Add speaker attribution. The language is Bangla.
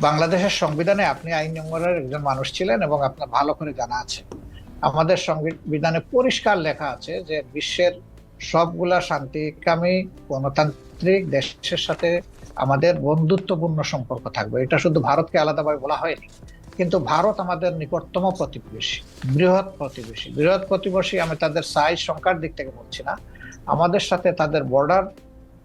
Speaker 1: বাংলাদেশের সংবিধানে আপনি আইন নম্বরের একজন মানুষ ছিলেন এবং আপনার ভালো করে জানা আছে। আমাদের সংবিধানে পরিষ্কার লেখা আছে যে বিশ্বের সবগুলা শান্তিকামী গণতান্ত্রিক দেশের সাথে আমাদের বন্ধুত্বপূর্ণ সম্পর্ক থাকবে। এটা শুধু ভারতকে আলাদাভাবে বলা হয়নি। কিন্তু ভারত আমাদের নিকটতম প্রতিবেশী, বৃহৎ প্রতিবেশী। বৃহৎ প্রতিবেশী আমি তাদের সাইজ সংখ্যার দিক থেকে বলছি না। আমাদের সাথে তাদের বর্ডার